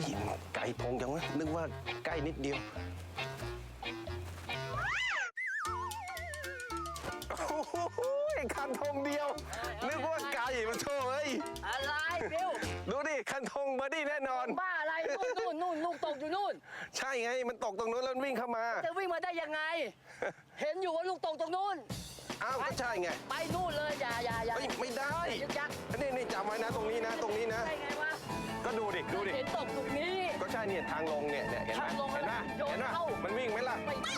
ยไก่พงจังวะนึกว่าใกล้นิดเดียว ไง มันตกตรงนู้นแล้วมันวิ่งเข้ามา จะวิ่งมาได้ยังไง เห็นอยู่ว่าลูกตกตรงนู่นอ้าวก็ใช่ไง ไปนู่นเลยอย่าอย่าอย่าเฮ้ยไม่ได้ ยึกยักนี่นี่จำไว้นะตรงนี้นะตรงนี้นะ ได้ไงวะก็ดูดิดูดิ เห็นตกตรงนี้ ก็ใช่เนี่ยทางลงเนี่ยเนี่ยเห็นไหมทางลงเห็นไหมโยนเห็นไหมเข้า มันวิ่งไหมล่ะไม่แค่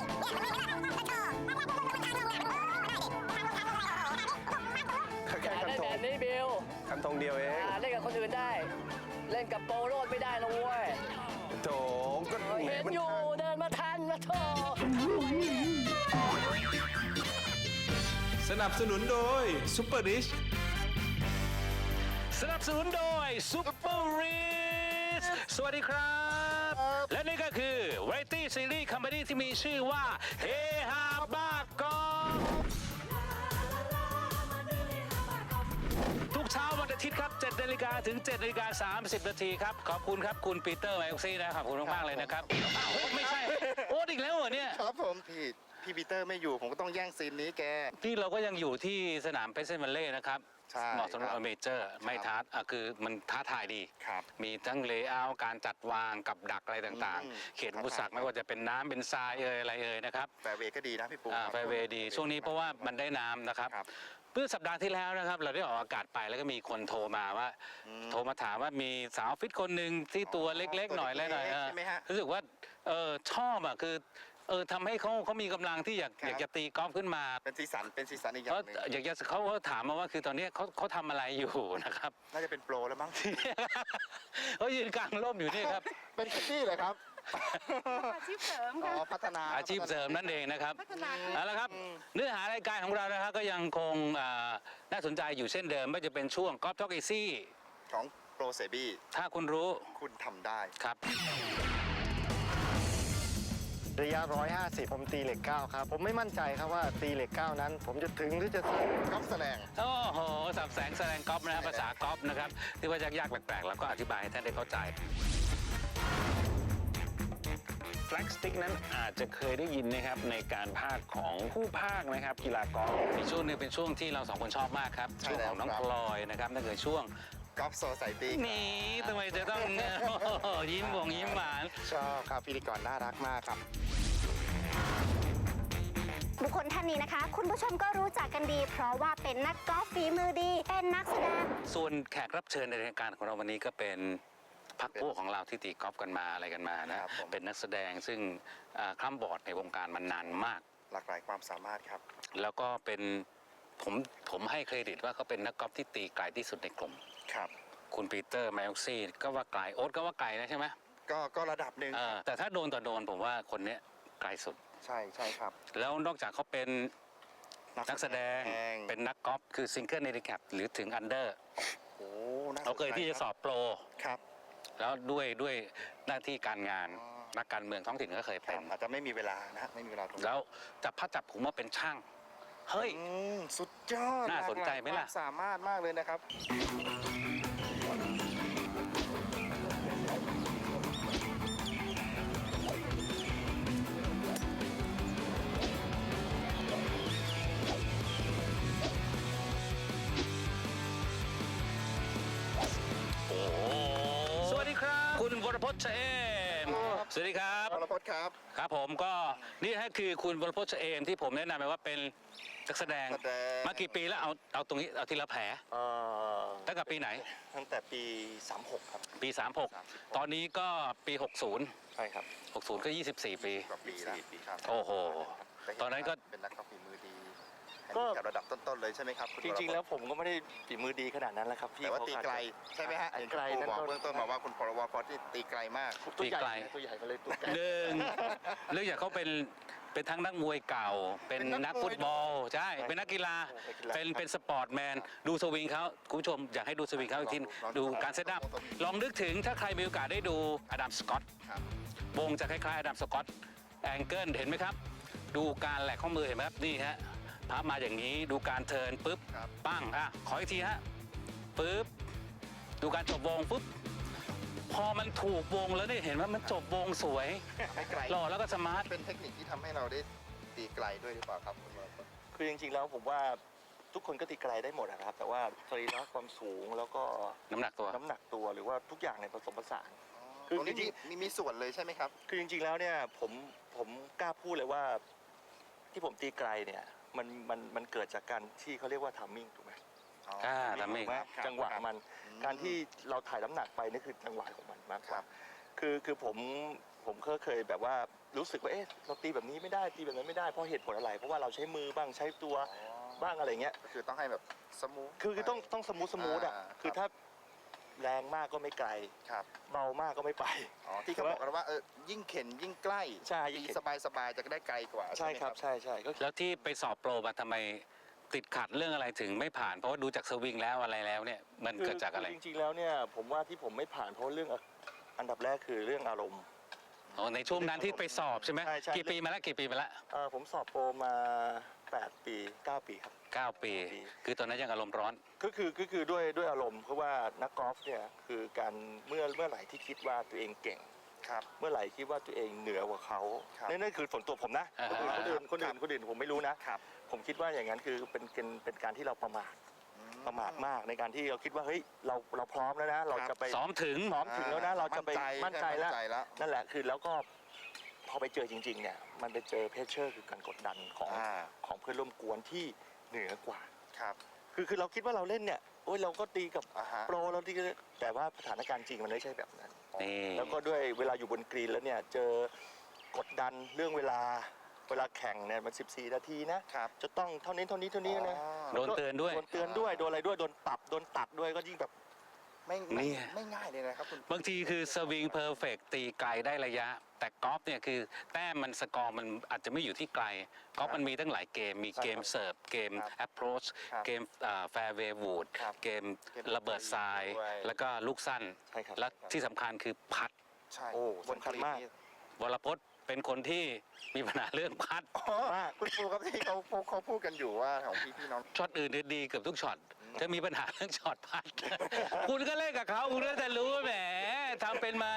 อย่าคันได้ธแบงบนี้บิวคันธงเดียวเอง อ่าเล่นกับคนอื่นได้ เล่นกับโปโรดไม่ได้นะเว้ย โถก็แหมเห็นมันอยู่เดินมาทันมาโถสนับสนุนโดยซุปเปอร์ดิชสนับสนุนโดยซูเปอร์รีสสวัสดีครับ และนี่ก็คือ v a r i e t y Series Company ที่มีชื่อว่าเฮฮาบ้ากอล์ ทุกเช้าวันอาทิตย์ครับ7นาฬิกาถึง7นาฬิกา30นาทีครับ ขอบคุณครับคุณปีเตอร์ไมออกซี่นะขอบคุณมากๆเลยนะครับอ้าวเฮ้ยไม่ใช่ โอ๊ตอีกแล้วเหรอเนี่ย ครับผมพี่พี่ปีเตอร์ไม่อยู่ผมก็ต้องแย่งซีนนี้แกที่เราก็ยังอยู่ที่สนามเพชรเมเล่นะครับใช่เหมาะสำหรับครับเมเจอร์ไม่ท้าอะคือมันท้าทายดี ครับมีทั้งเลเยอร์การจัดวางกับดักอะไรต่างอืม ๆ เขตอุปสรรคไม่ว่าจะเป็นน้ำเป็นทรายเอ่ยอะไรเอ่ยนะครับแฟร์เวย์ก็ดีนะพี่ปูอ่าครับ ไฟเวย์ดี ช่วงนี้เพราะว่ามันได้น้ำนะครับ ครับ เมื่อสัปดาห์ที่แล้วนะครับ เราได้ออกอากาศไปแล้วก็มีคนโทรมาว่า โทรมาถามว่ามีสาวฟิตคนหนึ่งที่ตัวเล็กๆหน่อยตัวแล้วหน่อยเล็กๆเออใช่ไหมฮะรู้สึกว่าเออชอบอะคือเออทำให้เขาเขามีกำลังที่อยากครับอยากจะตีกอล์ฟขึ้นมาเป็นสีสันเป็นสีสันอีกอย่าเขางหนึ่งอยากจะเขาเขาถามมาว่าคือตอนนี้เขาเขาทำอะไรอยู่นะครับน่าจะเป็นโปรแล้วมั้งเขายืนกลางร่มอยู่นี่ครับเป็นคิตตี้เหรอครับ อาชีพเสริมอ๋ค่ะอพัฒนาอาชีพเสริมนั่นเองนะครับพัฒนาเอาละครับ เนื้อหารายการของเรานะครับก็ยังคงอ่าน่าสนใจอยู่เช่นเดิมไม่ว่าจะเป็นช่วงกอล์ฟท็อกอีซี่ของโปรเซบี้ถ้าคุณรู้คุณทำได้ ครับ ระยะ 150 ผมตีเหล็ก 9 ครับ ผมไม่มั่นใจครับว่าตีเหล็ก 9 นั้น ผมจะถึงหรือจะถึงก๊อฟแสดงโอ้โหสับแสงแสดงกอล์ฟนะครับภาษากอล์ฟนะครับที่ว่ายากๆแปลกๆ แล้วก็อธิบายให้ท่านได้เข้าใจ แฟลกสติ๊กนั้นอาจจะเคยได้ยินนะครับในการภาคของผู้ภาคนะครับกีฬากอล์ฟมีช่วงหนึงเป็นช่วงที่เราสองคนชอบมากครับ ใช่ช่วงของน้องแล้วคพรับลอยนะครับนั่นคือช่วงก๊อฟโซไซตี้นี่ทำไมจะต้อง โอ้โหยิ้มหวงยิ้มหวาน ชอบครับพิธีกรน่ารักมากครับ บุคคลท่านนี้นะคะ คุณผู้ชมก็รู้จักกันดี เพราะว่าเป็นนักกอล์ฟฝีมือดี เป็นนักแสดง ส่วนแขกรับเชิญในรายการของเราวันนี้ก็เป็น พักพวกของเราที่ตีกอล์ฟกันมาอะไรกันมานะครับผม เป็นนักแสดงซึ่งอ่าคล่ำบอร์ดในวงการมานานมาก หลากหลายความสามารถครับ แล้วก็เป็นผมผมให้เครดิตว่าเขาเป็นนักกอล์ฟที่ตีไกลที่สุดในกลุ่ม ครับ คุณปีเตอร์ไมออกซี่ก็ว่าไกลโอ๊ตก็ว่าไกลนะใช่ไหมก็ก็ระดับหนึ่งเออแต่ถ้าโดนต่อโดนผมว่าคนเนี้ยไกลสุด ใช่ใช่ครับแล้วนอกจากเขาเป็นนักแสดงเป็นนักกอล์ฟคือซิงเกิลเนดิแคปหรือถึงอันเดอร์โอ้น่าสนใจเขาเคยที่จะสอบโปร ครับ แล้วด้วยด้วยหน้าที่การงานอ๋อ นักการเมืองท้องถิ่นก็เคยคเป็รับน อาจจะไม่มีเวลานะฮะไม่มีเวลาตรงนี้แล้วจับพัดจับผมมาเป็นช่าง เฮ้ย อืมสุดยอดน่าสนใจไหมล่ะากายความสามารถมากเลยนะครับร พจน์เชมสวัสดีครับ วรพจน์ครับ ครับผมก็นี่ฮะคือคุณวรพจน์เชเอมที่ผมแนะนำไปว่าเป็นนักแสดงแสดง มากี่ปีแล้วเอาเอาตรงนี้เอาทีละแผลเอ่อตั้งแต่ปีไหน ตั้งแต่ปี 36 ครับ ปี 36 ตอนนี้ก็ปี 60 ใช่ครับ60 ก็ 24 ปี กว่าปีแล้วครับโอ้โหตอนนั้นก็ เป็นนักกอล์ฟฝี มือดีก็แระดับต้นๆเลยใช่ไหมครับคุณจริง ๆ แล้วผมก็ไม่ได้ฝีมือดีขนาดนั้นแหละครับพี่แต่ว่าเขาตีอาจไกลจะใช่ไหมฮะอ่เห็นไกลครูนั่นบอกก็เบื้องต้นบอกว่าคุณพลวพจน์นี่ตีไกลมาก ตัวใหญ่ตีไกลนะตัวใหญ่มาเลยตัวใหญ่ หนึ่งเรื่องอย่างเขาเป็นเป็นทั้งนักมวยเก่า เป็นเป็นนันักกมวยฟุตบอลใช่ใช่เป็นนักกีฬาเป็นนักกีฬาเป็นเป็นสปอร์ตแมนดูสวิงเขาคุณผู้ชมอยากให้ดูสวิงเขาอีกทีลองดูดูการเซตอัพลองนึกถึงถ้าใครมีโอกาสได้ดูอดัมสกอต ครับ วงจะคล้ายๆอดัมสกอตแองเกิลเห็นไหมครับ ดูการแหลกข้อมือเห็นไหมครับ นี่ฮะ พับมาอย่างนี้ดูการเทิร์นปุ๊บครับ ปั้งอะขออีกทีฮะปุ๊บดูการจบวงปุ๊บพอมันถูกวงแล้วเนี่ยเห็นว่ามันจบวงสวยไม่ไกล หล่อแล้วก็สมาร์ท เป็นเทคนิคที่ทำให้เราได้ตีไกลด้วยหรือเปล่าครับคุณวรพจน์คือจริงๆแล้วผมว่าทุกคนก็ตีไกลได้หมดนะครับ แต่ว่าสรีระความสูงแล้วก็น้ำหนักตัว น้ำหนักตัวหรือว่าทุกอย่างในยผสมผสาน คืคืออจจริริงงๆมีมีส่วนเลยใช่ไหมครับ คือจริงๆแล้วเนี่ยผมผมกล้าพูดเลยว่าที่ผมตีไกลเนี่ย มันมันมันเกิดจากการที่เขาเรียกว่าทัมมิ่งถูกไหมอ่าทำเองถูกไหมจังหวะมันอืมการที่เราถ่ายน้ำหนักไปนี่คือจังหวะของมันมากกครัว่าบคือคือผมผมก็เคยแบบว่ารู้สึกว่าเอ๊ะเราตีแบบนี้ไม่ได้ตีแบบนั้นไม่ได้เพราะเหตุผลอะไร เพราะว่าเราใช้มือบ้างใช้ตัวบ้างอะไรเงี้ยก็คือต้องให้แบบสมูทคือคือต้องต้องสมูทสมูทอะอ่าคือถ้า แรงมากก็ไม่ไกล ครับเบามากก็ไม่ไป อ๋อที่เขาบอกกันว่าเออยิ่งเข็นยิ่งใกล้ใช่ยิ่งเข็น สบายสบายๆจะได้ไกลกว่าใช่ไหมครับใช่ใช่ก็คือแล้วที่ไปสอบโปรมาทำไมติดขัดเรื่องอะไรถึงไม่ผ่าน เพราะว่าดูจากสวิงแล้วอะไรแล้วเนี่ยมันเกิดจากอะไรจริงๆแล้วเนี่ยผมว่าที่ผมไม่ผ่านเพราะเรื่องอันดับแรกคือเรื่องอารมณ์ อ๋อในช่วงนั้นที่ไปสอบใช่ไหมใช่ใช่ กี่ปีมาแล้วกี่ปีมาแล้วเอ่อผมสอบโปรมา 8 ปี 9 ปีครับ เก้าปีปี คือตอนนั้นยังอารมณ์ร้อน ก็คือก็คือด้วยด้วยอารมณ์เพราะว่านักกอล์ฟเนี่ยคือการเมื่อเมื่อไหร่ที่คิดว่าตัวเองเก่ง ครับ เมื่อไหร่คิดว่าตัวเองเหนือกว่าเขาครับนั่นนั่นคือส่วนตัวผมนะอ่าคนอื่นคนอื่นคนอื่นคนอื่นผมไม่รู้นะ ครับ ผมคิดว่าอย่างนั้นคือเป็นเป็นเป็นการที่เราประมาทประมาทมากในการที่เราคิดว่าเฮ้ยเราเราพร้อมแล้วนะ เราจะไปซ้อมถึงซ้อมถึงแล้วนะเราจะไปมั่นใจแล้ว มั่นใจแล้ว นั่นแหละคือแล้วก็พอไปเจอจริงๆเนี่ยมันไปเจอเพชเชอร์คือการกดดันของอ่า ของเพื่อนร่วมกวนที่ เหนือกว่า ครับ คือคือเราคิดว่าเราเล่นเนี่ยโอ้ยเราก็ตีกับอ่าฮะ โปรเราตีกันแต่ว่าสถานการณ์จริงมันไม่ใช่แบบนั้น นี่ แล้วก็ด้วยเวลาอยู่บนกรีนแล้วเนี่ยเจอกดดันเรื่องเวลาเวลาแข่งเนี่ยมัน 14 นาทีนะครับ จะต้องเท่านี้เท่านี้เท่านี้นะอ๋อ โดนเตือนด้วย โดนเตือนด้วยโดนอะไรด้วยโดนปรับโดนตัดด้วยก็ยิ่งแบบ ไม่นี่ไม่ไม่ง่ายเลยนะครับคุณ บางทีคือสวิงเพอร์เฟกตีไกลได้ระยะ แต่กอล์ฟเนี่ยคือแต้มมันสกอร์มันอาจจะไม่อยู่ที่ไกลกอล์ฟมันมีตั้งหลายเกม มีเกมเสิร์ฟเกมครับแอปโรชครับเกมแฟร์เวย์วูดครับเกมเกมระเบิดทราย ด้วยแล้วก็ลูกสั้น ใช่ครับ และที่สำคัญคือพัด ใช่โอ้สำคัญมาก วรพจน์เป็นคนที่มีปัญหาเรื่องพัดอ๋อคุณครูครับที่เขาเขาเขาพูดกันอยู่ว่าของพี่พี่น้อง ช็อตอื่นเนี่ยดีเกือบทุกช็อต จะมีปัญหาเรื่องช็อตพัด คุณก็เล่นกับเขาคุณก็จะรู้แหมทำเป็นมา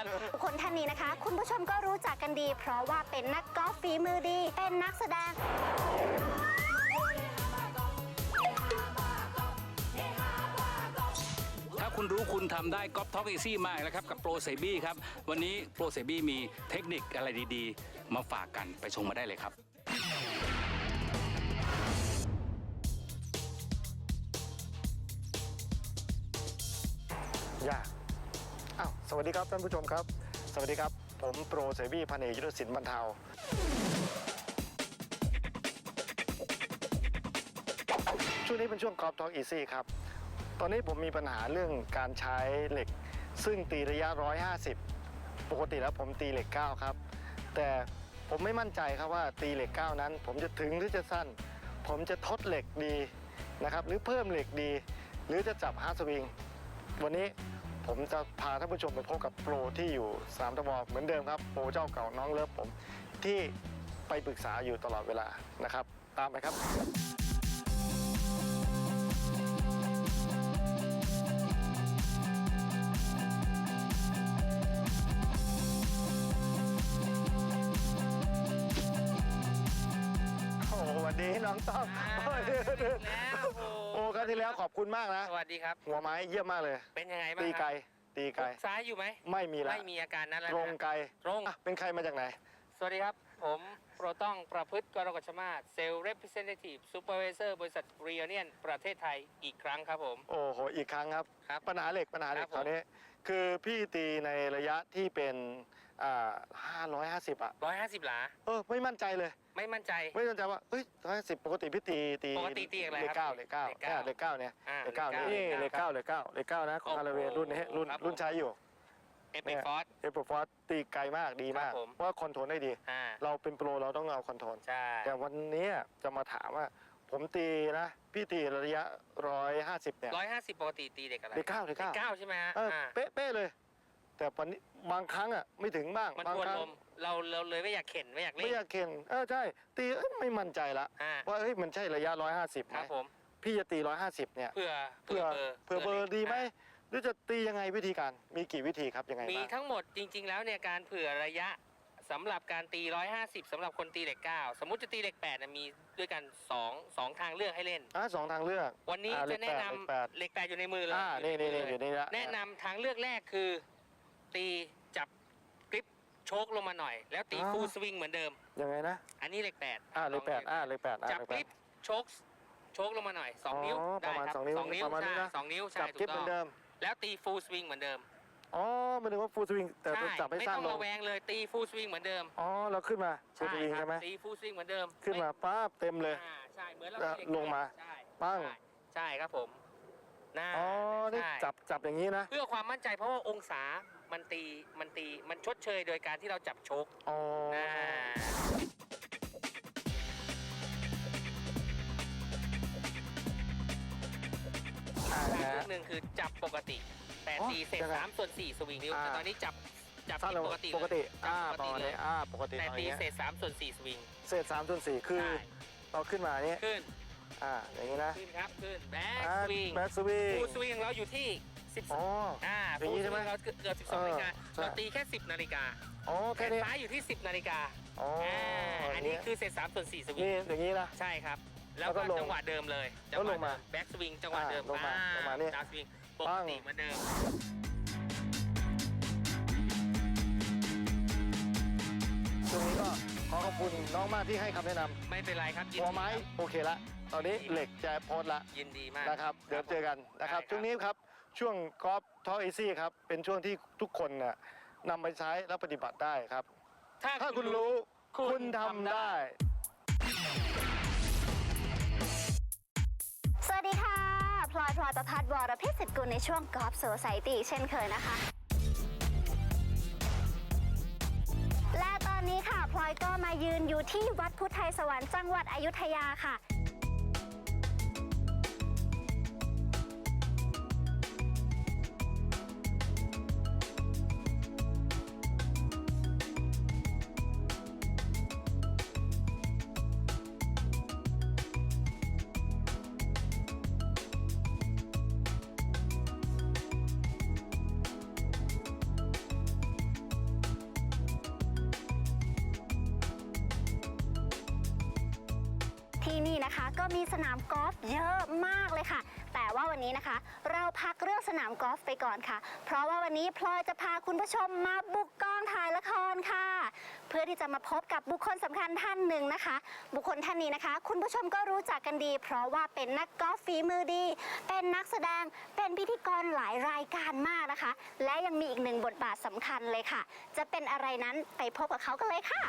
คนท่านนี้นะคะ คุณผู้ชมก็รู้จักกันดี เพราะว่าเป็นนักกอล์ฟฝีมือดี เป็นนักแสดง ถ้าคุณรู้คุณทำได้ก๊อปท็อกอีซี่มากนะครับ กับโปรเซบี้ครับ วันนี้โปรเซบี้มีเทคนิคอะไรดีๆ มาฝากกันไปชมมาได้เลยครับ ยากอ้าวสวัสดีครับท่านผู้ชมครับ สวัสดีครับ ผมโปรเสวีพันเอกยุทธศิลป์บรรเทา ช่วงนี้เป็นช่วงกอล์ฟทอ l อีซี่ครับ ตอนนี้ผมมีปัญหาเรื่องการใช้เหล็ก ซึ่งตีระยะ 150 ปกติแล้วผมตีเหล็ก 9 ครับ แต่ผมไม่มั่นใจครับว่าตีเหล็ก 9 นั้น ผมจะถึงหรือจะสั้น ผมจะทดเหล็กดีนะครับ หรือเพิ่มเหล็กดี หรือจะจับฮาร์ดสวิง วันนี้ผมจะพาท่านผู้ชมไปพบกับโปรที่อยู่สามตะบอเหมือนเดิมครับโปรเจ้าเก่าน้องเลิฟผมที่ไปปรึกษาอยู่ตลอดเวลานะครับ ตามไปครับ โอ้วัสดีน้องต้อมโอ้ครั้ง แล้วขอบคุณมากนะ สวัสดีครับ หัวไม้เยี่ยมมากเลย เป็นยังไงบ้างตีคไกลรับตตีไกลซ้ายอยู่ไหมไม่มีละไม่มีอาการนั้นแล้วตรงนะไกลตรงอะเป็นใครมาจากไหน สวัสดีครับ ผมโปรต้องประพฤติกรกฎชมาศเซลล์ representative supervisor บริษัทเรียเนียนประเทศไทยอีกครั้งครับผม โอ้โห อีกครั้งครับครับปัญหาเหล็กปัญหาเหล็ครักบผมคราวนี้คือพี่ตีในระยะที่เป็นอ่า550อะ150หลาเออไม่มั่นใจเลย ไม่มั่นใจ ไม่มั่นใจว่าเฮ้ย150ปกติพี่ตีตีปกติตีอะไรเลขครับเก้าเลขเก้าเลขเก้าเนี่ยเลขเก้าเนี่ยอ่าเลขเก้าเลขเก้านี่เลขเก้าเลขเก้าเลขเก้านะของโอ้โหคาราเวรุ่นนี้รุ่นครับผม รุ่นใช้อยู่เอฟเอฟอร์สเอฟฟอร์ตีไกลมากดีมากครับผม เพราะว่าคอนโทรลได้ดี อ่าเราเป็นโปรเราต้องเอาคอนโทรลใช่แต่วันนี้จะมาถามว่า ผมตีนะ พี่ตีระยะ150เนี่ย150ปกติตีเด็กอะไรเลขเก้าเลขเก้า เก้าใช่ไหมฮะเอออ่า เป๊ะเป๊ะเลย แต่วันนี้บางครั้งอะไม่ถึงบ้างมันบางทวนครั้งลม เราเราเลยไม่อยากเข็นไม่อยากเล่ไม่น อยากเข็นเออใช่ ตีเอ้ยไม่มั่นใจละอ่า ว่าเอ้ยมันใช่ระยะ 150ไหคมรับผมพี่จะตี 150 เนี่ยเพื่อเพื่อเพื่อเบอร์ดีไหมอ่าหรือจะตียังไงวิธีการมีกี่วิธีครับยังไงมีบ้างทั้งหมดจริง ๆ แล้วเนี่ยการเผื่อระยะสำหรับการตี 150สำหรับคนตีเหล็ก 9 สมมุติจะตีเหล็ก8นะมีด้วยกัน2งทางเลือกให้เล่น อะสองทางเลือกวันนี้อ่าจะแนะนำเลขแปดเหล็ก8อยู่ในมือเลยอ่านี่นี่นี่อยู่นี่ละแนะนำทางเลือกแรกคือตีจับกริป โชกลงมาหน่อย แล้วตีฟูลสวิงเหมือนเดิม ยังไงนะ อันนี้เหล็ก8อ่าเลขแปดอ่าเลขแปดอ่าจับเลขกแปริดปโชกโชกลงมาหน่อย2นิ้วอ๋อได้ประมาณครับสองนิ้วสองนิ้วประมาณนี้ใช่นะสองนิ้วใช่จับถูกิ๊บกเหต้มือองนเดิม แล้วตีฟูลสวิงเหมือนเดิมอ๋อหมันถึงว่าฟูลสวิงแต่ต้องจับให้ไม่สั้นต้องลงระแวงเลยตีฟูลสวิงเหมือนเดิมอ๋อเราขึ้นมาฟูลสวิงใช่ไหมตีฟูลสวิงเหมือนเดิม ขึ้นมาป้าบเต็มเลยอ่าใช่เหมือนเราแล้วตีเด็กลงมาใช่ปั้งใช่ใช่ครับผมน่าอ๋อนี่ใช่จับจับอย่างนี้นะ เพื่อความมั่นใจเพราะว่าองศา มันตีมันตีมันชดเชยโดยการที่เราจับชกอ๋ออ่าอ่าอีกนะเรื่องหนึ่งคือจับปกติ แต่อ๋อตีเศษยังไงสามส่วนสี่สวิงนิ้วอ่า แต่ตอนนี้จับจับสั้นผิลดงปกติปกติจัอ่าบประมาณเลนี้ยอ่าปกติแต่ตอนตีนี้เศษสามส่วนสี่สวิงเศษสามส่วนสี่คือใช่เราขึ้นมานี้ขึ้นอ่าอย่างนี้นะขึ้นครับขึ้นแบ็กอ่าสวิงแบ็กสวิง ฟูลสวิงของเราอยู่ที่ สิบอ๋ออ่าอย่างนี้ใช่ไหมเราเกือบสิบสเอองอนาฬิกาใช่เราตีแค่สิบนาฬิกาอ๋อแขแค่นนี้ซ้ายอยู่ที่สิบนาฬิกาอ๋ออ่าอัอันนี้คือเศษสามส่วนสี่สวิงนี่อย่างนี้นะใช่ครับ แล้วแล้วก็ก็ลงจังหวะเดิมเลยจัแล้วลงมาแบ็กสวิงจังหวะอ่าเดิมลงมาอ่ลงมานี่ดาวสวิงปปั้กงติเหมือนเดิมช่วงนี้ก็ขอขอบคุณน้องมากที่ให้คำแนะนไม่เป็นไรครับำยินหัวดีไม้ครับโอเคละ ตอนนี้เหล็กจะโพสต์ละยินดีมากนะครับเดี๋ยวเจอกันนะครับได้ช่วงนี้ครับ ช่วงกอล์ฟทอล์กอีซี่ครับ เป็นช่วงที่ทุกคนน่ะนำไปใช้และปฏิบัติได้ครับ ถ้าคุณรู้คุณทำได้ สวัสดีค่ะ พลอยพลอยประพัฒน์วรพิสิทธิ์กุลในช่วงกอล์ฟโซไซตี้เช่นเคยนะคะ และตอนนี้ค่ะพลอยก็มายืนอยู่ที่วัดพุทธไทยสวรรค์จังหวัดอยุธยาค่ะ กอล์ฟไปก่อนค่ะ เพราะว่าวันนี้พลอยจะพาคุณผู้ชมมาบุกกองถ่ายละครค่ะ เพื่อที่จะมาพบกับบุคคลสำคัญท่านหนึ่งนะคะ บุคคลท่านนี้นะคะ คุณผู้ชมก็รู้จักกันดี เพราะว่าเป็นนักกอล์ฟฝีมือดี เป็นนักแสดงเป็นพิธีกรหลายรายการมากนะคะ และยังมีอีกหนึ่งบทบาทสำคัญเลยค่ะ จะเป็นอะไรนั้นไปพบกับเขากันเลยค่ะ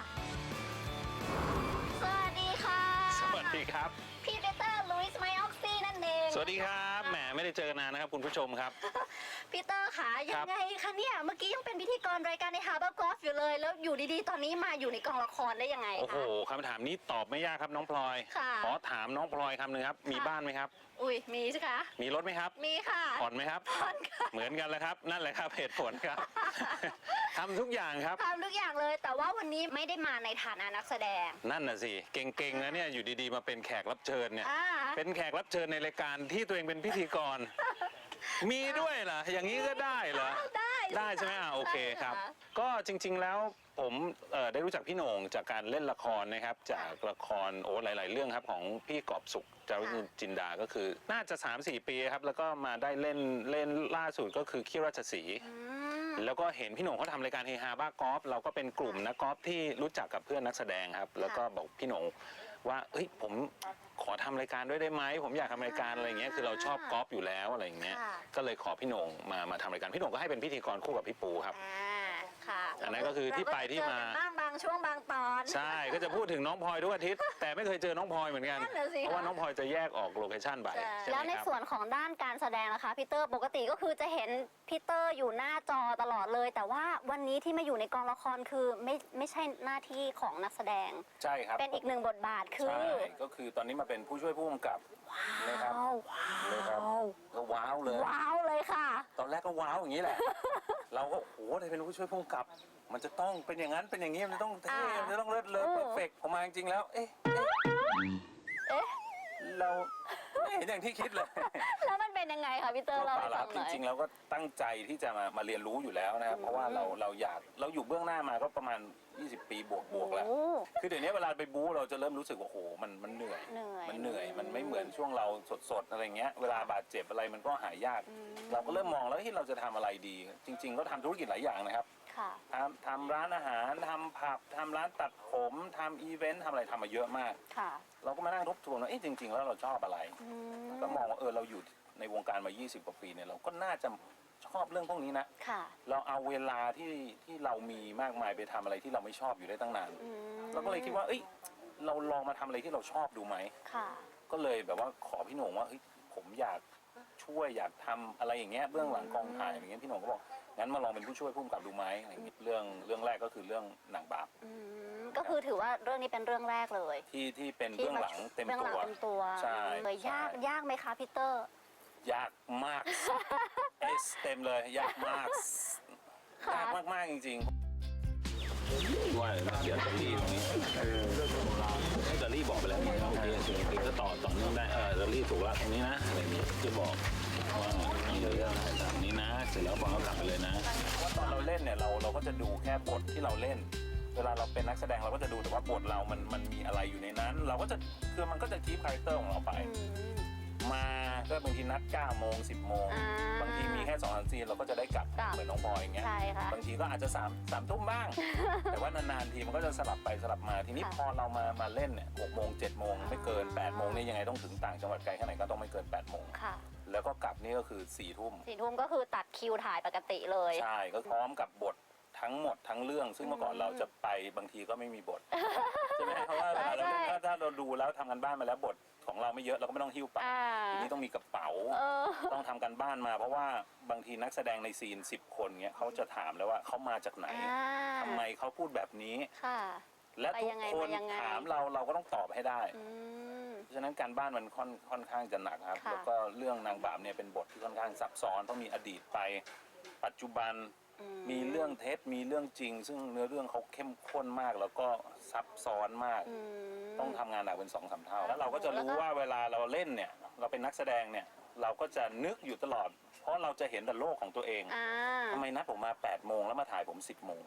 สวัสดีค่ะ สวัสดีครับ พี่เปเตอร์ลุยส์ไมออกซี่นั่นเอง สวัสดีครับแหมไม่ได้เจอกันนานนะครับคุณผู้ชมครับ พี่เตอร์ค่ะยัครังบไงคะเนี่ยเมื่อกี้ยังเป็นพิธีกรรายการในฮาร์เบอร์กอล์ฟอยู่เลย แล้วอยู่ดีๆ ตอนนี้มาอยู่ในกองละครได้ยังไงโอ้โหคะ คำถามนี้ตอบไม่ยากครับน้องพลอย ค่ะขอถามน้องพลอยคำหนึ่งครับ มีค่ะ บ้านไหมครับ อุ้ยมีใช่คะ มีรถไหมครับ มีค่ะ ผ่อนไหมครับ ผ่อนค่ะ เหมือนกันเลยครับ นั่นแหละครับเหตุผลครับ ทำทุกอย่างครับ ทำทุกอย่างเลย แต่ว่าวันนี้ไม่ได้มาในฐานะนักแสดง นั่นน่ะสิ เก่งๆนะเนี่ยอยู่ดีๆมาเป็นแขกรับเชิญเนี่ย อ่า เป็นแขกรับเชิญในรายการที่ตัวเองเป็นพิธีกร มีด้วยเหรอ อย่างนี้ก็ได้เหรอ ได้ ได้ใช่ไหมอะโอเคครับก็จริงๆแล้วผมเอ่อได้รู้จักพี่โหน่งจากการเล่นละครนะครับ จากละครโอ้หลาย ๆ เรื่องครับของพี่กอบสุขจารุจินดาก็คือ น่าจะ 3-4 ปีครับ แล้วก็มาได้เล่นเล่นล่าสุดก็คือขี้ราชสีห์อืมแล้วก็เห็นพี่โหน่งเขาทำรายการเฮฮาบ้ากอล์ฟเราก็เป็นกลุ่มนักกอล์ฟที่รู้จักกับเพื่อนนักแสดงครับ แล้วก็บอกพี่โหน่ง ว่าเอ้ยผมขอทำรายการด้วยได้ไหมผมอยากทำรายการอะไรอย่างเงี้ยคือเราชอบกอล์ฟอยู่แล้วอะไรอย่างเงี้ยค่ะ ก็เลยขอพี่โหน่งมามาทำรายการพี่โหน่งก็ให้เป็นพิธีกรคู่กับพี่ปูครับ อ่า ค่ะอันนั้นก็คือที่ไปที่มา เรก็จะเจอกันบ้างบางช่วงบางตอน ใช่ก็จะพูดถึงน้องพลอยทุกอาทิตย์ แต่ไม่เคยเจอน้องพลอยเหมือนกัน นั่นน่ะสิเพราะว่าน้องพลอยจะแยกออกโลเคชั่นไปใช่ไหแล้วมในครับ ส่วนของด้านการแสดงนะคะพีเตอร์ปกติก็คือจะเห็นพีเตอร์อยู่หน้าจอตลอดเลย แต่ว่าวันนี้ที่มาอยู่ในกองละครคือไม่ไม่ใช่หน้าที่ของนักแสดง ใช่ครับเป็นอีกหนึ่งบทบาทคือใช่ก็คือตอนนี้มาเป็นผู้ช่วยผู้กำกับนะครับว้าวเลยครับก็ว้าวเลย ว้าวเลยค่ะ ตอนแรกก็ว้าวอย่างนี้แหละ เราก็โอ้โหได้เป็นผู้ช่วยผู้กำกับ มันจะต้องเป็นอย่างนั้นเป็นอย่างนี้มันจะต้องเท่อ่ามัมันจะต้องเลิศเลออืมเพอร์เฟกต์ออกมาจริงๆแล้ว เอ๊ะเอ๊ะเราไม่เห็นอย่างที่คิดเลย แล้วมันเป็น ยังไงคะพีเตอร์เราให้เปล่าฟัคงรับหน่อยจริงๆเราก็ตั้งใจที่จะมามาเรียนรู้อยู่แล้วนะครับเพราะว่าเราเราอยากเราอยู่เบื้องหน้ามาก็ประมาณ 20 ปีบวกบวกๆแล้วโอ้คือเดี๋ยวนี้เวลาไปบู๊เราจะเริ่มรู้สึกว่าโอ้โหมันมันเหนื่อยเหนื่อยมันเหนื่อยมันไม่เหมือนช่วงเราสดๆอะไรเงี้ยเวลาบาดเจ็บอะไรมันก็หายยาก เราก็เริ่มมองแล้วที่เราจะทำอะไรดี จริง ๆ ก็ทำธุรกิจหลายอย่างนะครับค่ะ ทำทำร้านอาหารทำผับทำร้านตัดผมทำอีเวนต์ทำอะไรทำมาเยอะมาก ค่ะ เราก็มานั่งทบทวนว่าเอ๊ะจริง ๆ แล้วเราชอบอะไรอืมก็มองว่าเออเราอยู่ ในวงการมา 20 กว่าปีเนี่ยเราก็น่าจะชอบเรื่องพวกนี้นะ ค่ะ เราเอาเวลาที่ที่เรามีมากมายไปทำอะไรที่เราไม่ชอบอยู่ได้ตั้งนานอืมเราก็เลยคิดว่า เอ้ย เราลองมาทำอะไรที่เราชอบดูไหม ค่ะ ก็เลยแบบว่าขอพี่โหน่งว่าเฮ้ยผมอยากช่วยอยากทำอะไรอย่างเงี้ยเบื้องหลังกองถ่ายอย่างเงี้ยพี่โหน่งก็บอกงั้นมาลองเป็นผู้ช่วยผู้กำกับดูไหมอะไรอย่างเงี้ยเรื่องเรื่องแรกก็คือเรื่องหนังบาปอืม ก็คือถือว่าเรื่องนี้เป็นเรื่องแรกเลยที่ที่เป็นเบื้องหลังเต็มเบื้องหตัลังว เต็มตัวใช่เลยยากใช่ ยากไหมคะพีเตอร์ ยากมาก เอสเต็มเลย ยากมากค่ะยากมาก ๆ จริงๆว่าเขียนตอรี่ตรงนี้ให้ตอรี่บอกไปแล้วโอเคโอเคก็ต่อต่อเนื่องได้เออตอรี่ถูกละตรงนี้นะอะไรอย่างนี้จะบอกว่าเรื่องแบบนี้นะ เสร็จแล้วบอกเขากลับไปเลยนะว่าตอนเราเล่นเนี่ยเราเราก็จะดูแค่บทที่เราเล่นเวลาเราเป็นนักแสดงเราก็จะดูแต่ว่าบทเรามันมันมีอะไรอยู่ในนั้น เราก็จะคือมันก็จะคีปคาแรคเตอร์ของเราไปอืมมาก็ บางทีนัด9โมง10โมงอ่าบางทีมีแค่2องสามซีนเราก็จะได้กลับกลับ เหมือนน้องพลอยอย่างเงี้ย ใช่ค่ะ บางทีก็อาจจะ3 3ทุ่มบ้าง แต่ว่านานๆทีมันก็จะสลับไปสลับมา ทีนี้ค่ะพอเรามามาเล่นเนี่ย6โมง7โมงไม่เกิน8โมงนี่ยังไงต้องถึงต่างจังหวัดไกลแค่ไหนก็ต้องไม่เกิน8โมง ค่ะแล้วก็กลับนี่ก็คือ4ทุ่ม สี่ทุ่มก็คือตัดคิวถ่ายปกติเลย ใช่ก็พร้อมกับบททั้งหมดทั้งเรื่อง ซึ่งเมื่อก่อนเราจะไปบางทีก็ไม่มีบท ใช่ไหมเพราะว่าเวลาเราเล่นใช่ถ้าถ้าเราดูแล้วทำกันบ้านมาแล้วบท ของเราไม่เยอะเราก็ไม่ต้องหิ้วไปอ่า ทีนี้ต้องมีกระเป๋า เออ ต้องทำกันบ้านมา เพราะว่าบางทีนักแสดงในซีน 10 คนเนี้ยเขาจะถามแล้วว่าเขามาจากไหนอ่า ทำไมเขาพูดแบบนี้ ค่ะ และไปทุกยังไงคนมายังไง ถามเราเราก็ต้องตอบให้ได้ อืม เพราะฉะนั้นการบ้านมันค่อนค่อนข้างจะหนักครับ ค่ะ แล้วก็เรื่องนางบาปเนี่ยเป็นบทที่ค่อนข้างซับซ้อนต้องมีอดีตไป ปัจจุบันอื มีเรื่องเท็จมีเรื่องจริง ซึ่งเนื้อเรื่องเขาเข้มข้นมาก แล้วก็ซับซ้อนมากอืมต้องทำงานหนักเป็นสองสามเท่า แล้วเราก็จะรู้ว่าเวลาเราเล่นเนี่ย เราเป็นนักแสดงเนี่ย เราก็จะนึกอยู่ตลอด เพราะเราจะเห็นแต่โลกของตัวเองอ่าทำไมนัดผมมา8โมงแล้วมาถ่ายผม10โมง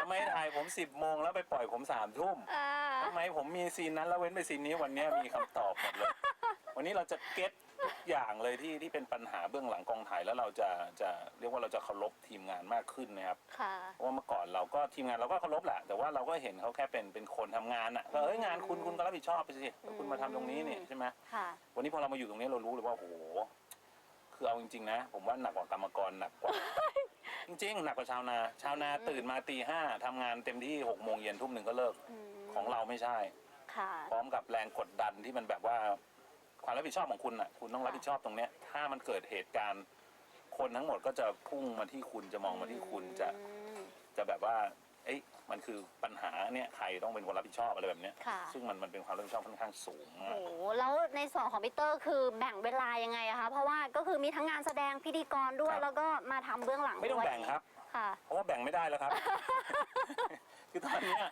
ทำไมถ่ายผม10โมงแล้วไปปล่อยผม3ทุ่มอ่า ทำไมผมมีซีนนั้นแล้วเว้นไปซีนนี้วันเนี้ยมีคำตอบหมดเลย วันนี้เราจะเก็ต ทุกอย่างเลยที่ที่เป็นปัญหาเบื้องหลังกองถ่ายแล้วเราจะจะเรียกว่าเราจะเคารพทีมงานมากขึ้นนะครับ ค่ะ เพราะว่าเมื่อก่อนเราก็ทีมงานเราก็เคารพแหละแต่ว่าเราก็เห็นเขาแค่เป็นเป็นคนทำงานอะว่าเอ้ยงานคุณคุณก็รับผิดชอบไปสิแล้วคุณมาทำตรงนี้เนี่ยใช่ไหม ค่ะ วันนี้พอเรามาอยู่ตรงนี้เรารู้เลยว่าโอ้โห คือเอาจริงๆนะ ผมว่าหนักกว่ากรรมกรหนักกว่า จริงๆ หนักกว่าชาวนา ชาวนาตื่นมาตีห้าทำงานเต็มที่หกโมงเย็นทุ่มหนึ่งก็เลิก อืม ของเราไม่ใช่ ค่ะ พร้อมกับแรงกดดันที่มันแบบว่า ความรับผิดชอบของคุณอะคุณต้องรับผิดชอบตรงเนี้ยถ้ามันเกิดเหตุการณ์ คนทั้งหมดก็จะพุ่งมาที่คุณจะมองมาที่คุณจะอืมจะแบบว่า เอ้ยมันคือปัญหาเนี่ยใครต้องเป็นคนรับผิดชอบอะไรแบบเนี้ยค่ะ ซึ่งมันมันเป็นความรับผิดชอบค่อนข้างสูงโอ้มากโหแล้วในส่วนของพีเตอร์คือแบ่งเวลายังไงอะคะเพราะว่าก็คือมีทั้งงานแสดงพิธีกรด้วย ครับ แล้วก็มาทำเบื้องหลังไม่ต้องด้วยแบ่งครับ ค่ะ เพราะว่าแบ่งไม่ได้แล้วครับ คือตอนเนี้ย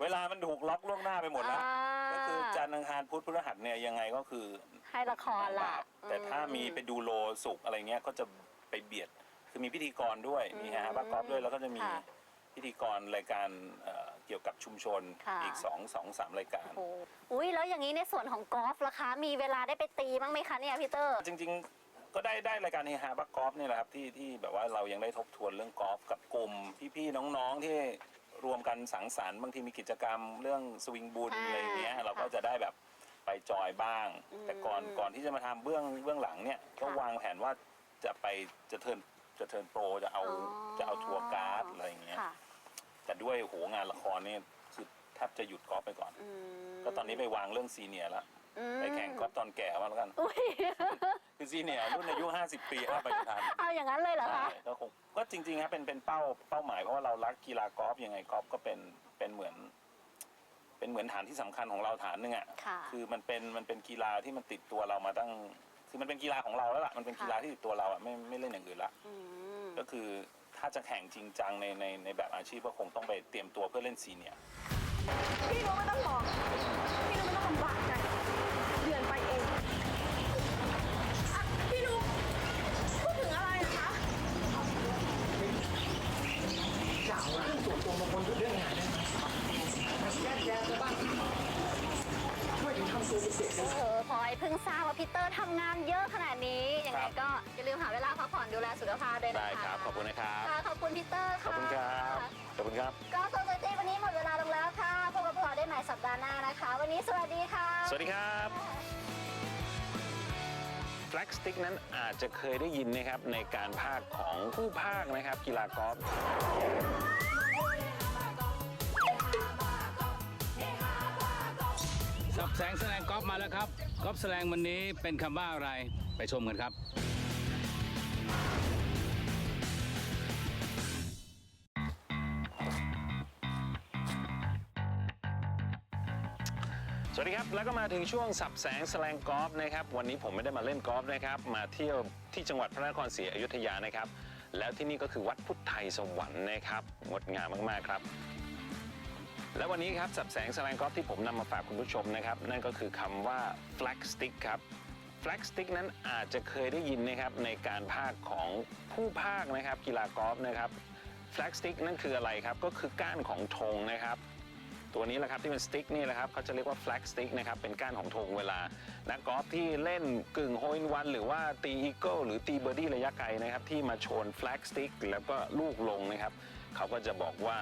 เวลามันถูกล็อกล่วงหน้าไปหมดแล้ว อ่า ก็คือจันทร์อังคารพุธพฤหัสเนี่ยยังไงก็คือให้ละครละแต่ถ้ามีไปดูโลสุกร์อะไรเงี้ยก็จะไปเบียด คือคือมีพิธีกรด้วยมีแฮร์บักกอล์ฟด้วยแล้วก็จะมีค่ะพิธีกรรายการเอ่อเกี่ยวกับชุมชนค่ะ อีกสองสองสามรายการ โอ้อุ้ยแล้วอย่างนี้ในส่วนของกอล์ฟล่ะคะ มีเวลาได้ไปตีบ้างไหมคะเนี่ยพี่เตอร์ จริงๆ ก็ได้ได้รายการเฮฮาบักกอล์ฟนี่แหละครับที่ที่แบบว่าเรายังได้ทบทวนเรื่องกอล์ฟกับกลุ่มพี่ๆน้องๆที่ รวมกันสังสรรค์บางทีมีกิจกรรมเรื่องสวิงบุญอ่าอะไรอย่างเงี้ยเราก็ค่ะจะได้แบบไปจอยบ้าง อืมแต่ก่อนก่อนที่จะมาทำเบื้องเบื้องหลังเนี่ยก็ค่ะวางแผนว่าจะไปจะเทิร์นจะเทิร์นโปรจะเอาอ๋อ จะเอาทัวร์การ์ดอะไรอย่างเงี้ยค่ะแต่ด้วยโหงานละครนี่คือแทบจะหยุดกอล์ฟไปก่อน อืมก็ตอนนี้ไปวางเรื่องซีเนียร์แล้วอืมไปแข่งกอล์ฟตอนแก่มาแล้วกัน อุ้ย คือซีเนียร์รุ่นอายุ 50 ปีถ้าไปทันเอาอย่างนั้นเลยเหรอคะใช่ก็คงก็จริงๆครับเป็นเป็นเป้าเป้าหมายเพราะว่าเรารักกีฬากอล์ฟยังไงกอล์ฟก็เป็นเป็นเหมือน เป็นเหมือนฐานที่สำคัญของเราฐานหนึ่งอะค่ะ คือมันเป็นมันเป็นกีฬาที่มันติดตัวเรามาตั้งคือมันเป็นกีฬาของเราแล้วล่ะมันเป็นกีฬาที่ติดตัวเราอะไม่ไม่เล่นอย่างอื่นละ อืมก็คือถ้าจะแข่งจริงจังในในในแบบอาชีพก็คงต้องไปเตรียมตัวเพื่อเล่นซีเนียร์พี่รู้ไม่ต้องบอกพี่รู้ไม่ต้องลำบาก โอ้โหพลอยเพิ่งทราบว่าพีเตอร์ทำงานเยอะขนาดนี้ ยังไงก็อย่าลืมหาเวลาพักผ่อนดูแลสุขภาพด้วยนะคะได้ครับ ขอบคุณนะครับค่ะขอบคุณพีเตอร์ขอบค่ะคุณครับ ขอบคุณครับ ก็โซโซตี้วันนี้หมดเวลาลงแล้วค่ะ พบกับพวกเราได้ใหม่สัปดาห์หน้านะคะ วันนี้สวัสดีค่ะ สวัสดีครับ แฟลกสติ๊กนั้นอาจจะเคยได้ยินนะครับในการภาคของผู้ภาคนะครับกีฬากอล์ฟ สับแสงแสดงกอล์ฟมาแล้วครับกอล์ฟแสดงวันนี้เป็นคำว่าอะไรไปชมกันครับ สวัสดีครับ แล้วก็มาถึงช่วงสับแสงแสลงกอล์ฟนะครับ วันนี้ผมไม่ได้มาเล่นกอล์ฟนะครับ มาเที่ยวที่จังหวัดพระนครศรีอยุธยานะครับ แล้วที่นี่ก็คือวัดพุทธไทยสวรรค์นะครับงดงามมากๆครับ และวันนี้ครับสับแสงแสลงกอล์ฟที่ผมนำมาฝากคุณผู้ชมนะครับ นั่นก็คือคำว่า flag stick ครับ flag stick นั้นอาจจะเคยได้ยินนะครับในการภาคของผู้ภาคนะครับกีฬากอล์ฟนะครับ flag stick นั่นคืออะไรครับ ก็คือก้านของธงนะครับ ตัวนี้แหละครับที่เป็นสติ๊กนี่แหละครับเขาจะเรียกว่า flag stick นะครับเป็นก้านของธงเวลานักกอล์ฟที่เล่นกึ่งโฮอินวัน หรือว่าตีอีเกิลหรือตีเบอร์ดี้ระยะไกลนะครับที่มาโชน flag stick แล้วก็ลูกลงนะครับเขาก็จะบอกว่า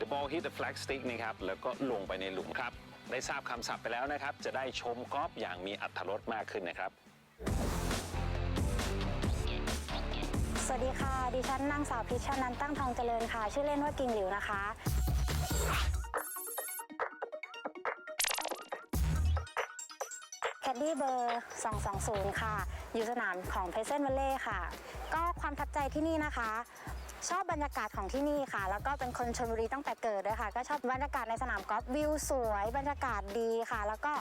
the ball hit the flag stick นะครับแล้วก็ลงไปในหลุมครับ ได้ทราบคำศัพท์ไปแล้วนะครับ จะได้ชมกอล์ฟอย่างมีอัตรสมากขึ้นนะครับ สวัสดีค่ะ ดิฉันนางสาวพิชชานันท์ตั้งทองเจริญค่ะ ชื่อเล่นว่ากิงหลิวนะคะ แคดดี้เบอร์ 220 ค่ะ อยู่สนามของเพเซนเวลเล่ค่ะ ก็ความทับใจที่นี่นะคะ ชอบบรรยากาศของที่นี่ค่ะ แล้วก็เป็นคนชลบุรีตั้งแต่เกิดด้วยค่ะ ก็ชอบบรรยากาศในสนามกอล์ฟวิวสวย บรรยากาศดีค่ะ แล้วก็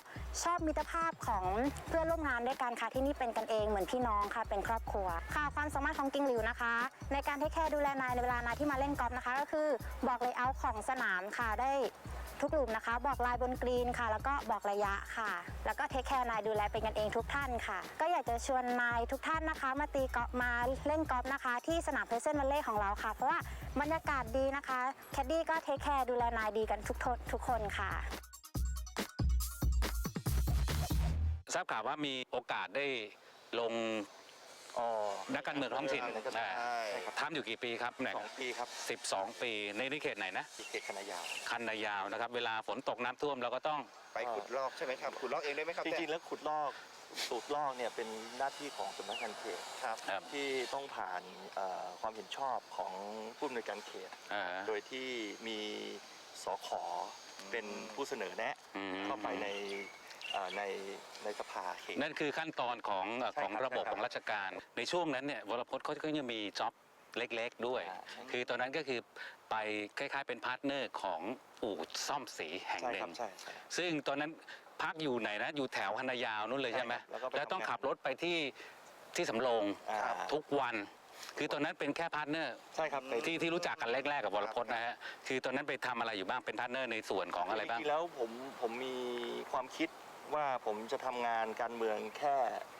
ชอบมิตรภาพของเพื่อนร่วมงานด้วยกันค่ะที่นี่เป็นกันเองเหมือนพี่น้องค่ะ เป็นครอบครัวค่ะความสามารถของกิงหลิวนะคะ ในการให้แค่ดูแลนายในเวลานายที่มาเล่นกอล์ฟนะคะ ก็คือบอกเลเยอาของสนามค่ะได้ ทุกหลุมนะคะ บอกลายบนกรีนค่ะ แล้วก็บอกระยะค่ะ แล้วก็เทคแคร์นายดูแลเป็นกันเองทุกท่านค่ะ ก็อยากจะชวนนายทุกท่านนะคะ มาตีกอล์ฟมาเล่นกอล์ฟนะคะ ที่สนามเพรสเซนต์วัลเล่ของเราค่ะ เพราะว่าบรรยากาศดีนะคะแคดดี้ก็เทคแคร์ดูแลนายดีกันทุกทุกคนค่ะทราบข่าวว่ามีโอกาสได้ลง อ๋อนักการเมืองท้องถิ่นใช่อ่าครับทำอยู่กี่ปีครับไหนสองปีครับ12 ปีในนิเขตไหนนะที่เขตคณะยาว คันนายาวนะครับ เวลาฝนตกน้ำท่วมเราก็ต้อง ไปขุดลอกใช่ไหมครับขุดลอกเองได้ไหมครับจริงๆแล้วขุดลอกสูตรลอกเนี่ยเป็นหน้าที่ของสำนักงานเขตครับครับ ที่ต้องผ่านเอ่อความเห็นชอบของผู้อำนวยการเขต อ่า โดยที่มีสขเป็นผู้เสนอแนะอืมเข้าไปในเอ่อในในสภาเขต นั่นคือขั้นตอนของเอ่อใช่ของครับระบบใช่ครับของราชการ ในช่วงนั้นเนี่ยวรพจน์เขาก็ยังมีจ็อบเล็กๆด้วย อ่าใช่คือตอนนั้นก็คือไปคล้าย ๆ เป็นพาร์ทเนอร์ของอู่ซ่อมสีแห่งใช่หนึ่ครับงใช่ใช่ซึ่งตอนนั้นพักอยู่ไหนนะอยู่แถวคันนายาวนู่นเลยใช่ไหมใช่ครับแล้วก็ไปแล้วต้องทำงานขับรถไปที่ที่สำโรงอ่า ทุกวัน คือตอนนั้นเป็นแค่พาร์ทเนอร์ ใช่ครับในที่ที่รู้จักกันแรกๆกับวรพจน์นะฮะคือตอนนั้นไปทำอะไรอยู่บ้างเป็นพาร์ทเนอร์ในส่วนของอะไรบ้างจริงๆแล้วผมผมมีความคิด ว่าผมจะทำงานการเมืองแค่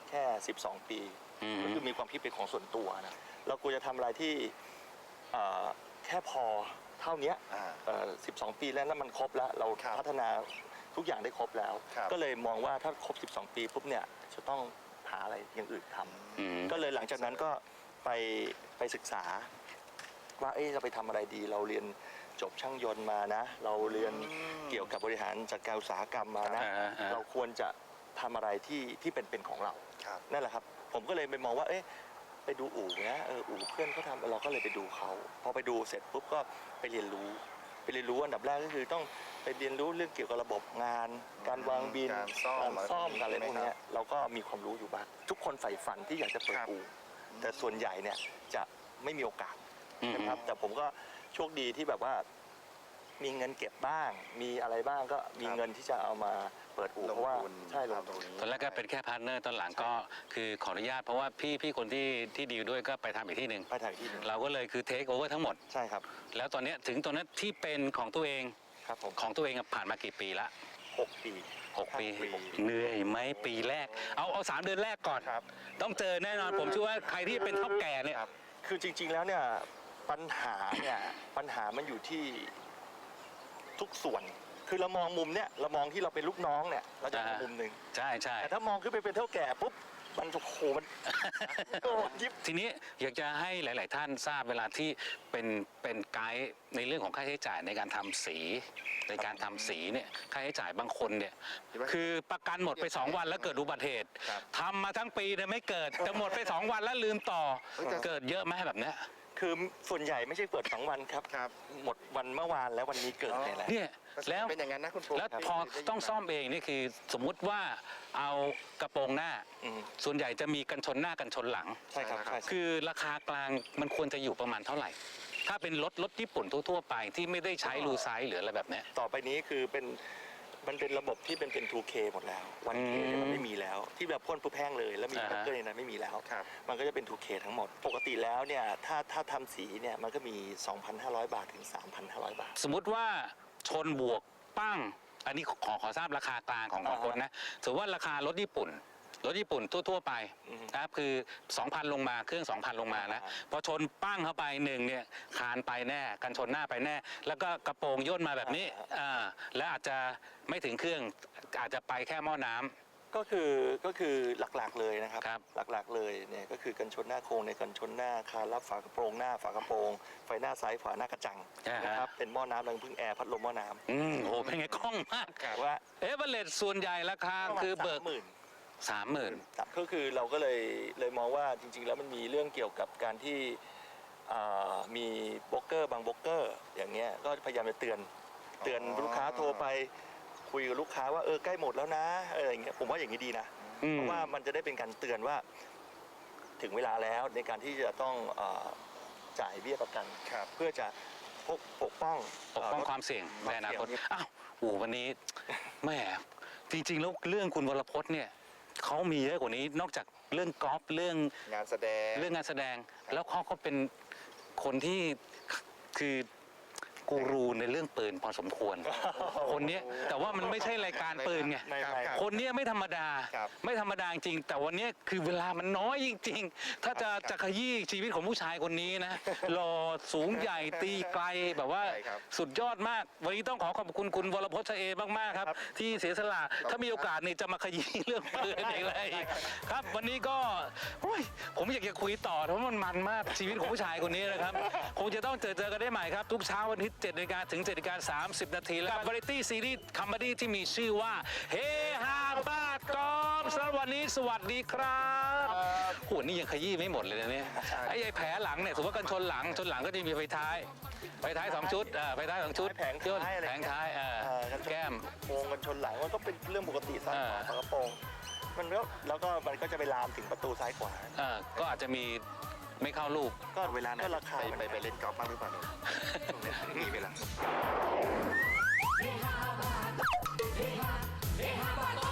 แค่ 12 ปีอืม ก็คือมีความคิดเป็นของส่วนตัวนะเราควรจะทำอะไรที่เอ่อแค่พอเท่าเนี้ยอ่าเอ่อ12 ปีแล้วแล้วมันครบแล้ว เราครับพัฒนาทุกอย่างได้ครบแล้ว ครับ ก็เลยมองว่าถ้าครบ 12 ปีปุ๊บเนี่ยจะต้องหาอะไรอย่างอื่นทำ อืม ก็เลยหลังจากนั้นก็ไปไปศึกษา ว่าเอ๊ะจะไปทำอะไรดีเราเรียน จบช่างยนต์มานะ เราเรียนเกี่ยวกับบริหารจัดการอุตสาหกรรมมานะ อ่าอ่า เราควรจะทำอะไรที่ที่เป็นเป็นของเรา ครับ นั่นแหละครับ ผมก็เลยไปมองว่า เอ๊ะ ไปดูอู่นะเอออู่เพื่อนเขาทำเราก็เลยไปดูเขาพอไปดูเสร็จปุ๊บก็ไปเรียนรู้ ไปเรียนรู้อันดับแรกก็คือต้องไปเรียนรู้เรื่องเกี่ยวกับระบบงาน การวางบินการซ่อมการซ่อมอะไรอะไรพวกใช่ไหมเนี้ครัยบเราก็มีความรู้อยู่บ้างทุกคนใฝ่ฝันที่อยากจะเปิดครับ อู่แต่ส่วนใหญ่เนี่ยจะไม่มีโอกาสอืมนะครับแต่ผมก็ โชคดีที่แบบว่า มีเงินเก็บบ้าง มีอะไรบ้างก็มีเงินที่จะเอามาเปิดอู่ลงเพราะว่าทุนใช่ลงตรทุงนนี้ตอนแรกก็เป็นแค่พาร์ทเนอร์ตอนหลังก็คือขออนุญาตเพราะว่าพี่พี่คนที่ที่ดีลด้วยก็ไปทำอีกที่หนึ่งไปถ่ายที่หนึ่ง เราก็เลยคือเทคโอเวอร์ทั้งหมด ใช่ครับแล้วตอนเนี้ยถึงตอนนั้นที่เป็นของตัวเองครับผมของตัวเองอะผ่านมากี่ปีละหกปีหกปีหกปีเหนื่อยไหมปีแรก เอาเอาสามเดือนแรกก่อน ครับ ต้องเจอแน่นอนผมเชื่อว่าใครที่เป็นเท่าแก่เนี่ย คือจริงๆแล้วเนี่ย ปัญหาเนี่ยปัญหามันอยู่ที่ทุกส่วน คือเรามองมุมเนี่ยเรามองที่เราเป็นลูกน้องเนี่ยเราจะมองอ่ามุมุมหนึ่งใช่ใช่แต่ถ้ามองขึ้นไปเป็นเท่าแก่ปุ๊บมันโอ้โหมันโอ้ยิบทีนี้อยากจะให้หลาย ๆ ท่านทราบเวลาที่เป็นเป็นไกด์ในเรื่องของค่าใช้จ่ายในการทำสี ในการทำสีเนี่ยค่าใช้จ่ายบางคนเนี่ยคือประกันหมดไป 2 วันแล้วเกิดอุบัติเหตุทำมาทั้งปีเนี่ยไม่เกิดแต่หมดไป 2 วันแล้วลืมต่อเกิดเยอะไหมแบบเนี้ย คือส่วนใหญ่ไม่ใช่เปิดสองวันครับ ครับหมดวันเมื่อวานแล้ววันนี้เกิดเนี่ยแหละเนี่ยแล้วเป็นอย่างนั้นนะคุณปูแล้วพอต้องซ่อมเองนี่คือสมมุติว่าเอากระโปรงหน้า อืมส่วนใหญ่จะมีกันชนหน้ากันชนหลัง ใช่ครับใช่คือราคากลางมันควรจะอยู่ประมาณเท่าไหร่ ถ้าเป็นรถรถญี่ปุ่นทั่วๆไปที่ไม่ได้ใช้รูไซส์หรืออะไรแบบเนี้ย ต่อไปนี้คือเป็น มันเป็นระบบที่เป็นเป็น 2K หมดแล้ว 1K อืมเนี่ยมันไม่มีแล้ว ที่แบบพ่นปุ๊บแห้งเลย แล้วมีอ่าแบฮะเกอร์ในนั้นไม่มีแล้ว ครับ มันก็จะเป็น 2K ทั้งหมด ปกติแล้วเนี่ยถ้าถ้าทำสีเนี่ยมันก็มี 2,500 บาทถึง 3,500 บาท สมมุติว่าชนบวกปั้ง อันนี้ขอขอทราบราคากลางของของคนนะสมมติว่าราคารถญี่ปุ่น รถญี่ปุ่นทั่วๆไปอือฮึนะครับคือ 2,000 ลงมาเครื่อง 2,000 ลงมานะอ่าพอชนปั้งเข้าไปหนึ่งเนี่ยคานไปแน่กันชนหน้าไปแน่ แล้วก็กระโปรงย่นมาแบบนี้อ่าแล้วอาจจะไม่ถึงเครื่องอาจจะไปแค่หม้อน้ำก็คือก็คือหลักๆเลยนะครับครับหลักๆเลยเนี่ยก็คือกันชนหน้าโครงในกันชนหน้าคานรับฝากระโปรงหน้าฝากระโปรง ไฟหน้าซ้ายขวาหน้ากระจังอ่าฮะนะครับเป็นหม้อน้ำรังพึ่งแอร์พัดลมหม้อน้ำอืมโอ้โหเป็นไงคล่องมากว่าเอเวอเรสส่วนใหญ่ราคาคือเบิกหมื่น สามหมื่น ก็คือเราก็เลยเลยมองว่าจริง ๆ แล้วมันมีเรื่องเกี่ยวกับการที่อ่ามีโบรกเกอร์บางโบรกเกอร์ อย่างเงี้ยก็พยายามจะเตือนเตือนลูกค้าโทรไป คุยกับลูกค้าว่าเออใกล้หมดแล้วนะอะไรอย่างเงี้ยผมว่าอย่างนี้ดีนะอืม เพราะว่ามันจะได้เป็นการเตือนว่า ถึงเวลาแล้วในการที่จะต้องเอ่อจ่ายเบี้ยประกัน ครับ เพื่อจะปกปกป้องปกป้องเรถความเสี่ยงในอนาคตความเสี่ยงอ้าวโอ้วันนี้ แหม่จริง ๆ แล้วเรื่องคุณวรพจน์เนี่ย เขามีเยอะกว่านี้นอกจากเรื่องกอล์ฟเรื่องงานแสดง เรื่องงานแสดง แล้วเขาก็เป็นคนที่คือ กูรูในเรื่องปืนพอสมควร คนเนี้ยแต่ว่ามันไม่ใช่รายการปืนไงไม่ครับไม่ครับ คนเนี้ยไม่ธรรมดา ครับไม่ธรรมดาจริง แต่วันเนี้ยคือเวลามันน้อยจริงๆ ถ้าจะจะขยี้ชีวิตของผู้ชายคนนี้นะ หล่อสูงใหญ่ตีไกลแบบว่าใช่ครับสุดยอดมาก วันนี้ต้องขอขอบคุณคุณวรพจน์ชเอมากๆครับ ที่เสียสละถ้ามีโอกาสเนี่ยจะมาขยี้เรื่องปืนอีกเลยครับ วันนี้ก็โอ้ยผมอยากจะคุยต่อเพราะมันมันมากชีวิตของผู้ชายคนนี้นะครับ คงจะต้องเจอเจอกันได้ใหม่ครับ ทุกเช้าวันอาทิตย์7นาฬิกาถึง7นาฬิกา30 นาที และกับ Variety Series Comedy ที่มีชื่อว่า เฮฮาบ้ากอมสำหรับวันนี้สวัสดีครับโหนี่ยังขยี้ไม่หมดเลยนะเนี่ยไอ้ไอ้แผลหลังเนี่ยสมมติว่ากันชนหลังชนหลังก็จะมีไฟท้าย ไฟท้ายสองชุดเออไฟท้ายสองชุดแผงท้ายอะไรแผงท้ายเออเอ่อกันชน แก้มโงกันชนหลังมันก็เป็นเรื่องปกติซ้ายขวาอ่าฝากระโปรงมันก็แล้วก็มันก็จะไปลามถึงประตูซ้ายขวา เออก็อาจจะมี ไม่เข้าลูก ก็เวลาไหนก็ราคาไปไปไปเล่นกอล์ฟบ้างหรือเปล่าเนี่ยนี้มีเวลา Hey.